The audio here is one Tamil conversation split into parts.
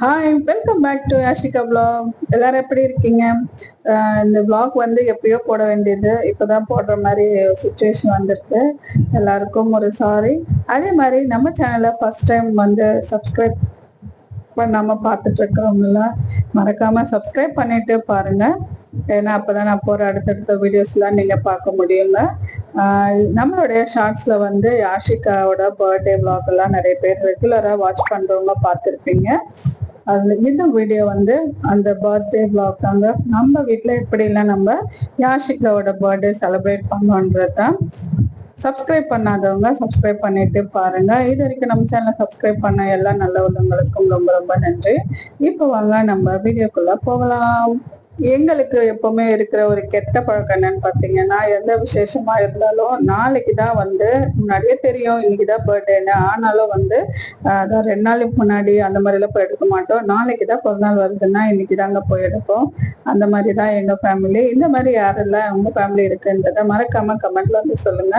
Hi welcome back to Ashika blog எல்லாரும் எப்படி இருக்கீங்க? இந்த பிளாக் வந்து எப்பயோ போட வேண்டியது. இப்போதான் போடுற மாதிரி சுச்சுவேஷன் வந்திருக்கு. எல்லாருக்கும் ஒரு சாரி அதே மாதிரி நம்ம சேனலை ஃபர்ஸ்ட் டைம் வந்து சப்ஸ்கிரைப் பண்ணாமல் பார்த்துட்டு இருக்கிறவங்கள மறக்காமல் சப்ஸ்கிரைப் பண்ணிட்டு பாருங்க. ஏன்னா அப்பதான் நான் போகிற அடுத்தடுத்த வீடியோஸ்லாம் நீங்கள் பார்க்க முடியுங்க. நம்மளுடைய ஷார்ட்ஸில் வந்து ஆஷிகாவோட பர்த்டே vlog எல்லாம் நிறைய பேர் ரெகுலராக வாட்ச் பண்ணுறவங்க பார்த்துருப்பீங்க. அதுல இந்த வீடியோ வந்து அந்த பர்த்டே பிளாக் தாங்க. நம்ம வீட்ல எப்படிலாம் நம்ம யாஷிகாவோட பர்த்டே செலிப்ரேட் பண்ணோன்றது தான் சப்ஸ்கிரைப் பண்ணாதவங்க சப்ஸ்கிரைப் பண்ணிட்டு பாருங்க. இது வரைக்கும் நம்ம சேனலை சப்ஸ்கிரைப் பண்ண எல்லா நல்ல உள்ளவங்களுக்கும் ரொம்ப ரொம்ப நன்றி. இப்போ வாங்க நம்ம வீடியோக்குள்ள போகலாம். எங்களுக்கு எப்பவுமே இருக்கிற ஒரு கெட்ட பழக்கம் என்னன்னு பார்த்தீங்கன்னா எந்த விசேஷமா இருந்தாலும் நாளைக்கு தான் வந்து முன்னாடியே தெரியும். இன்னைக்கு தான் பர்த்டேன்னு ஆனாலும் வந்து அதான் ரெண்டு நாளுக்கு முன்னாடி அந்த மாதிரிலாம் போய் எடுக்க மாட்டோம். நாளைக்கு தான் பிறந்தநாள் வருதுன்னா இன்னைக்கு தாங்க போய் எடுப்போம். அந்த மாதிரி தான் எங்க ஃபேமிலி இந்த மாதிரி யாரெல்லாம் உங்க ஃபேமிலி இருக்குன்றதை மறக்காம கமெண்ட்ல வந்து சொல்லுங்க.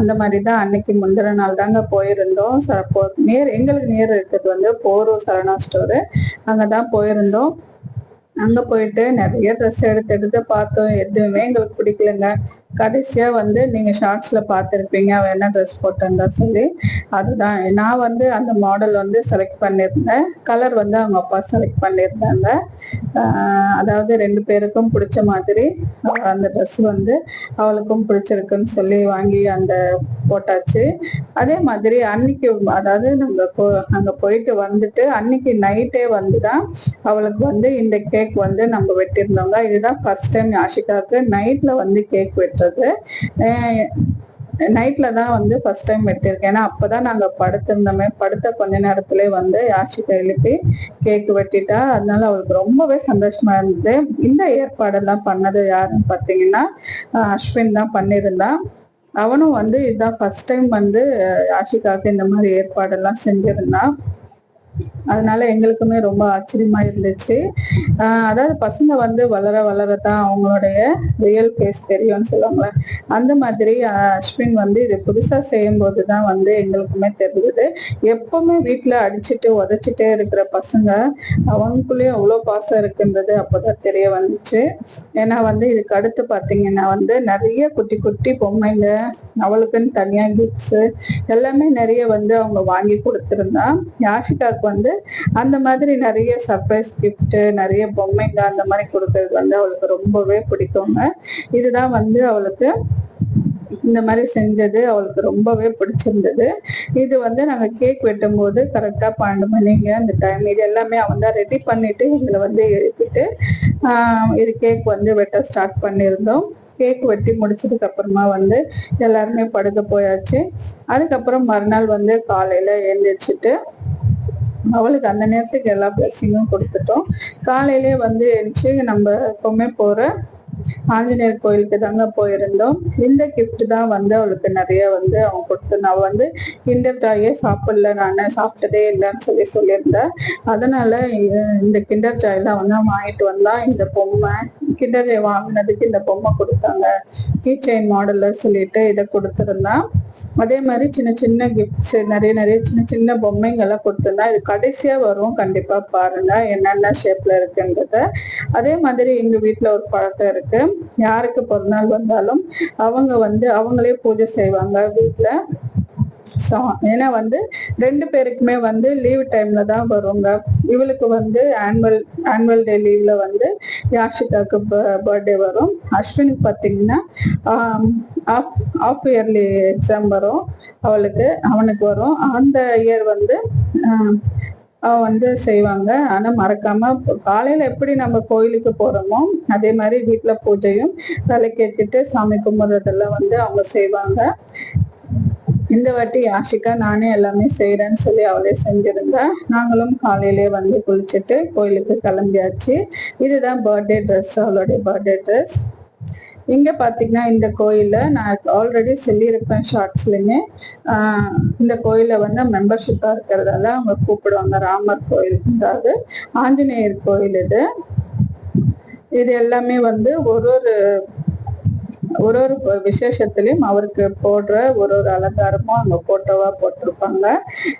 அந்த மாதிரி தான் அன்னைக்கு முந்தின நாள் தாங்க போயிருந்தோம் நேர் எங்களுக்கு நேர் இருக்கிறது வந்து போரூர் சரணா ஸ்டோரு அங்கே தான் போயிருந்தோம். அங்க போயிட்டு நிறைய ட்ரெஸ் எடுத்து எடுத்து பார்த்தோம். எதுவுமே எங்களுக்கு பிடிக்கலங்க. கடைசியா வந்து நீங்க ஷார்ட்ஸ்ல பார்த்துருப்பீங்க அவன் என்ன ட்ரெஸ் போட்டிருந்தா சொல்லி அதுதான். நான் வந்து அந்த மாடல் வந்து செலக்ட் பண்ணியிருந்தேன். கலர் வந்து அவங்க அப்பா செலக்ட் பண்ணியிருந்தாங்க. அதாவது ரெண்டு பேருக்கும் பிடிச்ச மாதிரி அந்த ட்ரெஸ் வந்து அவளுக்கும் பிடிச்சிருக்குன்னு சொல்லி வாங்கி அந்த போட்டாச்சு. அதே மாதிரி அன்னைக்கு அதாவது நம்ம போ அங்க போயிட்டு வந்துட்டு அன்னைக்கு நைட்டே வந்து தான் அவளுக்கு வந்து இந்த கேக் வந்து நம்ம வெட்டியிருந்தோங்க. இதுதான் ஃபர்ஸ்ட் டைம் யாஷிகாவுக்கு நைட்ல வந்து கேக் வெட்டுறது நைட்ல தான் வந்து ஃபர்ஸ்ட் டைம் வெட்டியிருக்கேன் ஏன்னா அப்பதான் நாங்க படுத்திருந்தோமே. படுத்த கொஞ்ச நேரத்துல வந்து யாஷிகா எழுப்பி கேக்கு வெட்டிட்டா அதனால அவளுக்கு ரொம்பவே சந்தோஷமா இருந்தது. இந்த ஏற்பாடெல்லாம் பண்ணது யாருன்னு பார்த்தீங்கன்னா அஸ்வின் தான் பண்ணியிருந்தான் அவனும் வந்து இதுதான் ஃபர்ஸ்ட் டைம் வந்து அஹ் யாஷிகாவுக்கு இந்த மாதிரி ஏற்பாடெல்லாம் செஞ்சிருந்தான் அதனால எங்களுக்குமே ரொம்ப ஆச்சரியமா இருந்துச்சு. அதாவது பசங்க வந்து வளர வளரதான் அவங்களுடைய ரியல் ஃபேஸ் தெரியும்னு சொல்லுவாங்களே அந்த மாதிரி அஸ்வின் வந்து இது புதுசா செய்யும் போதுதான் வந்து எங்களுக்குமே தெரிஞ்சது. எப்பவுமே வீட்டுல அடிச்சுட்டு உதைச்சிட்டே இருக்கிற பசங்க அவங்களுக்குள்ளேயும் அவ்வளோ பாசம் இருக்குன்றது அப்போதான் தெரிய வந்துச்சு. ஏன்னா வந்து இதுக்கு அடுத்து பாத்தீங்கன்னா வந்து நிறைய குட்டி குட்டி பொம்மைங்க அவளுக்குன்னு தனியா கிஃப்ட்ஸ் எல்லாமே நிறைய வந்து அவங்க வாங்கி கொடுத்துருந்தா யாஷிகாவுக்கு வந்து அந்த மாதிரி நிறைய சர்ப்ரைஸ் கிஃப்ட்டு நிறைய பொம்மைங்க அந்த மாதிரி கொடுக்கறது வந்து அவளுக்கு ரொம்பவே பிடிக்குங்க. இதுதான் வந்து அவளுக்கு இந்த மாதிரி செஞ்சது அவளுக்கு ரொம்பவே பிடிச்சிருந்தது. இது வந்து நாங்க கேக் வெட்டும் போது கரெக்டா பன்னெண்டு மணிங்க அந்த டைம் இது எல்லாமே அவன் தான் ரெடி பண்ணிட்டு எங்களை வந்து எழுப்பிட்டு ஆஹ் இது கேக் வந்து வெட்ட ஸ்டார்ட் பண்ணியிருந்தோம். கேக் வெட்டி முடிச்சதுக்கு அப்புறமா வந்து எல்லாருமே படுக்க போயாச்சு. அதுக்கப்புறம் மறுநாள் வந்து காலையில எழுந்திரிச்சிட்டு அவளுக்கு அந்த நேரத்துக்கு எல்லா பிளஸிங்கும் கொடுத்துட்டோம். காலையிலே வந்து எழுந்துச்சு நம்ம எப்பவுமே போற ஆஞ்சநேயர் கோயிலுக்கு தாங்க போயிருந்தோம். இந்த கிஃப்ட் தான் வந்து அவளுக்கு நிறைய வந்து அவங்க கொடுத்து நான் வந்து கிண்டர் ஜாயே சாப்பிடல நான் சாப்பிட்டதே இல்லைன்னு சொல்லி சொல்லியிருந்தேன் அதனால இந்த கிண்டர் ஜாயெல்லாம் தான் வந்து அவன் வாங்கிட்டு வந்தா இந்த பொம்மை கிண்டர் வாங்கினதுக்கு இந்த பொம்மை கொடுத்தாங்க. கீ செயின் மாடல்ல சொல்லிட்டு இதை கொடுத்துருந்தான். அதே மாதிரி சின்ன சின்ன கிஃப்ட்ஸ் நிறைய நிறைய சின்ன சின்ன பொம்மைங்கெல்லாம் கொடுத்துருந்தா இது கடைசியா வரும். கண்டிப்பா பாருங்க என்னென்ன ஷேப்ல இருக்குன்றத. அதே மாதிரி எங்க வீட்டில் ஒரு பழக்கம் இருக்கு. யாருக்கு பிறந்தநாள் வந்தாலும் அவங்க வந்து அவங்களே பூஜை செய்வாங்க வீட்டில் சா ஏன்னா வந்து ரெண்டு பேருக்குமே வந்து லீவ் டைம்ல தான் வருங்க இவளுக்கு வந்து ஆனுவல் ஆனுவல் டே லீவ்ல வந்து யாஷிகாவுக்கு பர்த்டே வரும். அஸ்வினுக்கு பார்த்தீங்கன்னா ஆஃப் இயர்லி எக்ஸாம் வரும். அவளுக்கு அவனுக்கு வரும். அந்த இயர் வந்து அவன் வந்து செய்வாங்க. ஆனா மறக்காம காலையில எப்படி நம்ம கோயிலுக்கு போறோமோ அதே மாதிரி வீட்டில் பூஜையும் விளக்கேத்திட்டு சாமி கும்பிட்றதெல்லாம் வந்து அவங்க செய்வாங்க. இந்த வாட்டி யாஷிகா நானே எல்லாமே செய்யறேன்னு சொல்லி அவளே செஞ்சுருந்தேன் நாங்களும் காலையிலே வந்து குளிச்சுட்டு கோயிலுக்கு கிளம்பியாச்சு. இதுதான் பர்த்டே ட்ரெஸ் அவளுடைய பர்த்டே ட்ரெஸ் இங்க பாத்தீங்கன்னா இந்த கோயிலில் நான் ஆல்ரெடி சொல்லியிருப்பேன் ஷார்ட்ஸ்லயுமே இந்த கோயிலில் வந்து மெம்பர்ஷிப்பா இருக்கிறதால அவங்க கூப்பிடுவாங்க. ராமர் கோயில் அதாவது ஆஞ்சநேயர் கோயில் இது. இது எல்லாமே வந்து ஒரு ஒரு ஒரு ஒரு விசேஷத்துலயும் அவருக்கு போடுற ஒரு ஒரு அலங்காரமும் அங்க போட்டோவா போட்டிருப்பாங்க.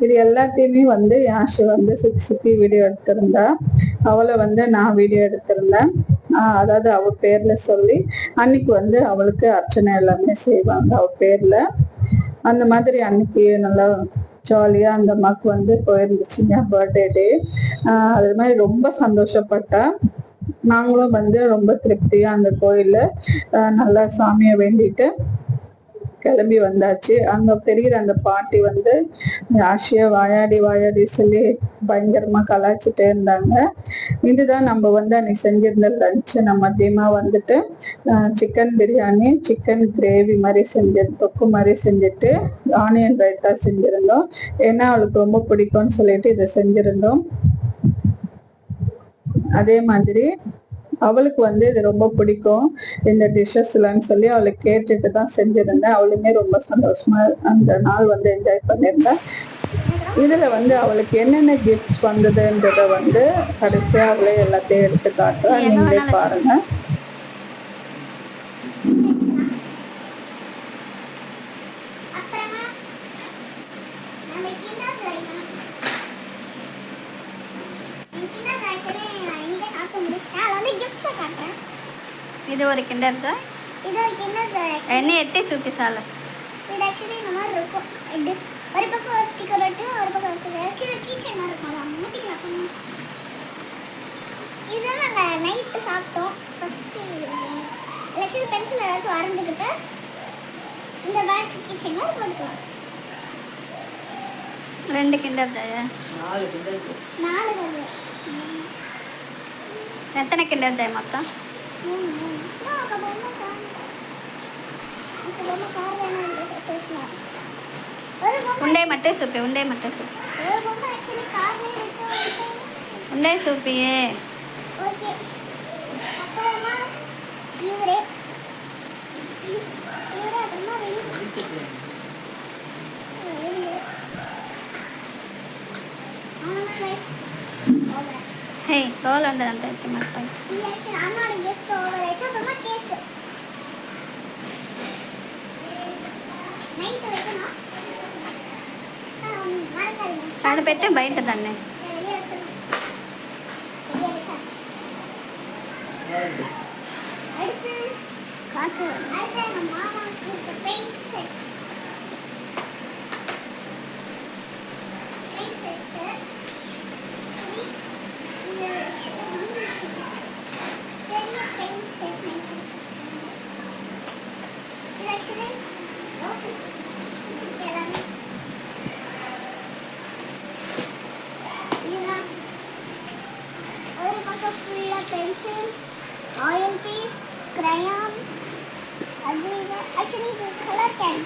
இது எல்லாத்தையுமே வந்து யாஷி வந்து சுத்தி சுத்தி வீடியோ எடுத்திருந்தா. அவளை வந்து நான் வீடியோ எடுத்திருந்தேன். அதாவது அவ பேர்ல சொல்லி அன்னைக்கு வந்து அவளுக்கு அர்ச்சனை எல்லாமே செய்வாங்க அவ பேர்ல. அந்த மாதிரி அன்னைக்கு நல்லா ஜாலியா அந்த அம்மாவுக்கு வந்து போயிருந்துச்சுங்க பர்த்டே டே அது மாதிரி ரொம்ப சந்தோஷப்பட்டேன் நாங்களும் வந்து ரொம்ப திருப்தியா அந்த கோயில்ல நல்லா சாமியை வேண்டிட்டு கிளம்பி வந்தாச்சு. அங்க தெரிகிற அந்த பாட்டி வந்து ஆஷியா வாயாடி வாயாடி சொல்லி பயங்கரமா கலாச்சிட்டே இருந்தாங்க. இதுதான் நம்ம வந்து அன்னைக்கு செஞ்சிருந்த லஞ்ச் நம்ம மதியமா வந்துட்டு சிக்கன் பிரியாணி சிக்கன் கிரேவி மாதிரி செஞ்சு தொக்கு மாதிரி செஞ்சுட்டு ஆனியன் ரைத்தா செஞ்சிருந்தோம். ஏன்னா அவளுக்கு ரொம்ப பிடிக்கும்னு சொல்லிட்டு இதை செஞ்சிருந்தோம். அதே மாதிரி அவளுக்கு வந்து இது ரொம்ப பிடிக்கும். இந்த டிஷ்ஷஸ்லன்னு சொல்லி அவளுக்கு கேட்டுட்டு தான் செஞ்சிருந்தேன். அவளுமே ரொம்ப சந்தோஷமா அந்த நாள் வந்து என்ஜாய் பண்ணியிருந்தேன் இதுல வந்து அவளுக்கு என்னென்ன கிஃப்ட்ஸ் வந்ததுன்றத வந்து கடைசியா அவளே எல்லாத்தையும் எடுத்து காட்டுறா. நீங்களே பாருங்க அப்புறமா நம்ம கிண்டர் ஜாய்னா கிண்டர் ஜாய்க்கனே நான் இன்னைக்கு சாப்பிட்டு முடிச்சிட்டேன் அதில் வந்து கிஃப்ட்ஸை காட்டுறேன் இது ஒரு கிண்டர் ஜாய் இது ஒரு கிண்டர் ஜாய் ఎన్ని ఎత్తే చూపిస్తాను இது ஆக்சுவலி இந்த மாதிரி இருக்கும் டிஸ் ஒரு பக்கம் ஒரு ஸ்டிக்கர் ஒட்டு ஒரு பக்கம் ஒரு ஸ்டிக்கர் ஆக்சுவலி கீச்சன் மாதிரி இருக்கும் அதை மாட்டிக்கலாம் பண்ணணும் இதுதான் நாங்கள் நைட்டு சாப்பிட்டோம் ஃபஸ்ட்டு ஆக்சுவலி பென்சில் ஏதாச்சும் வரைஞ்சிக்கிட்டு இந்த பேக் கீச்சனில் போட்டுக்கலாம் రెండు కిండర్ జాయ్ நாலு கது ఎత్తన కిండర్ జాయ్ మొత్తం మూడు మూడు ఒక బొమ్మ ఒక బొమ్మ కార్ చేసిన. ఉండే మట్టే సూపి ఉండే మట్టే సూపి. ఉండే సూపియే హే లోలు ఉండదు అంత అయితే మరి అది పెట్టే బయట దాన్ని కాదు कलर कैन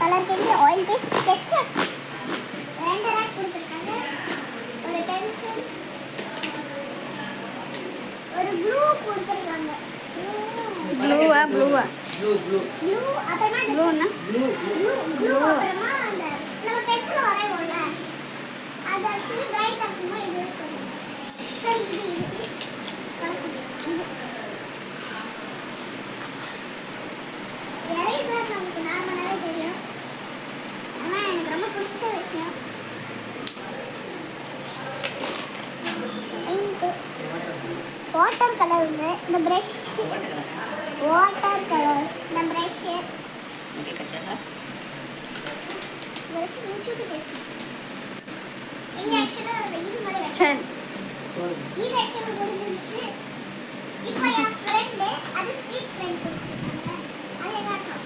कलर के लिए oil based sketches render art ஒரு பென்சில் ஒரு ப்ளூ கொடுத்திருக்காங்க ப்ளூவா ப்ளூவா அப்புறமா அந்த நம்ம பென்சில் வரைவோம்ல. அது ஆக்சுவலி பிரைட் ஆக்குமா யூஸ் பண்ணுவோம். சரி இது வாட்டர் கலர்ஸ் இந்த பிரஷ் வாட்டர் கலர்ஸ் இந்த ப்ரஷ் இங்க ஆக்சுவலா இது இப்போ என் ஃப்ரெண்ட் அது ஸ்ட்ரீட் ஃப்ரெண்ட் அது என்ன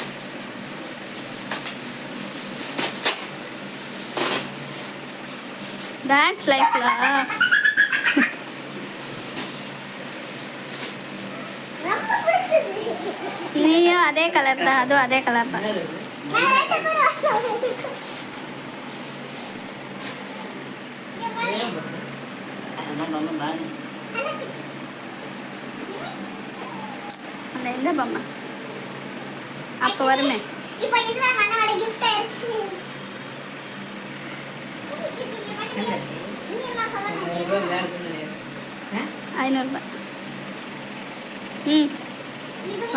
Nah, life, love. Nia, ada color tak? Ada, ada color tak? Ada, ada? Ada, ada color? Ada, ada color tak? Ada, ada? Ada, ada color ஐநூறுரூபா ம்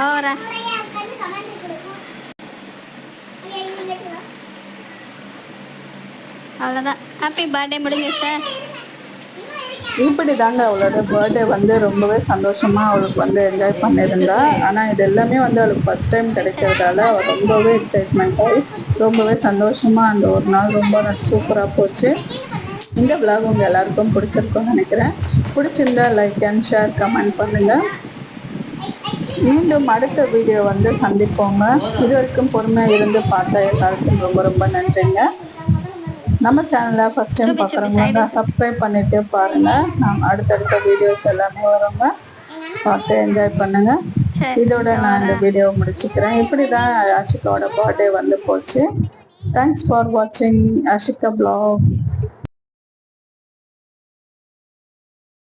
ஓவரா அவ்வளோதான் ஹாப்பி பர்த்டே முடிஞ்சு சார் இருக்கேன். இப்படி தாங்க அவளோட பர்த்டே வந்து ரொம்பவே சந்தோஷமா அவளுக்கு வந்து என்ஜாய் பண்ணியிருந்தா. ஆனால் இது எல்லாமே வந்து அவளுக்கு ஃபர்ஸ்ட் டைம் கிடைக்கிறதால அவள் ரொம்பவே எக்ஸைட்மெண்ட் ஆகி ரொம்பவே சந்தோஷமா அந்த ஒரு நாள் ரொம்ப சூப்பராக போச்சு. இந்த vlog உங்க எல்லாருக்கும் பிடிச்சிருக்கும்னு நினைக்கிறேன். பிடிச்சிருந்தா லைக் அண்ட் ஷேர் கமெண்ட் பண்ணுங்க. Actually, மீண்டும் அடுத்த வீடியோ வந்து சந்திப்போங்க. இது வரைக்கும் பொறுமையாக இருந்து பார்த்த எல்லாருக்கும் ரொம்ப ரொம்ப நன்றிங்க. நம்ம சேனலை ஃபர்ஸ்ட் டைம் பார்க்குறவங்க. சப்ஸ்கிரைப் பண்ணிட்டு பாருங்க. நாம் அடுத்தடுத்த வீடியோஸ் எல்லாமே வருங்க. பார்த்து என்ஜாய் பண்ணுங்க. சரி இதோட நான் இந்த வீடியோவை முடிச்சுக்கிறேன். இப்படி தான் ஆஷிகாவோட பர்த்டே வந்து போச்சு. தேங்க்ஸ் ஃபார் வாட்சிங் ஆஷிகா பிளாக்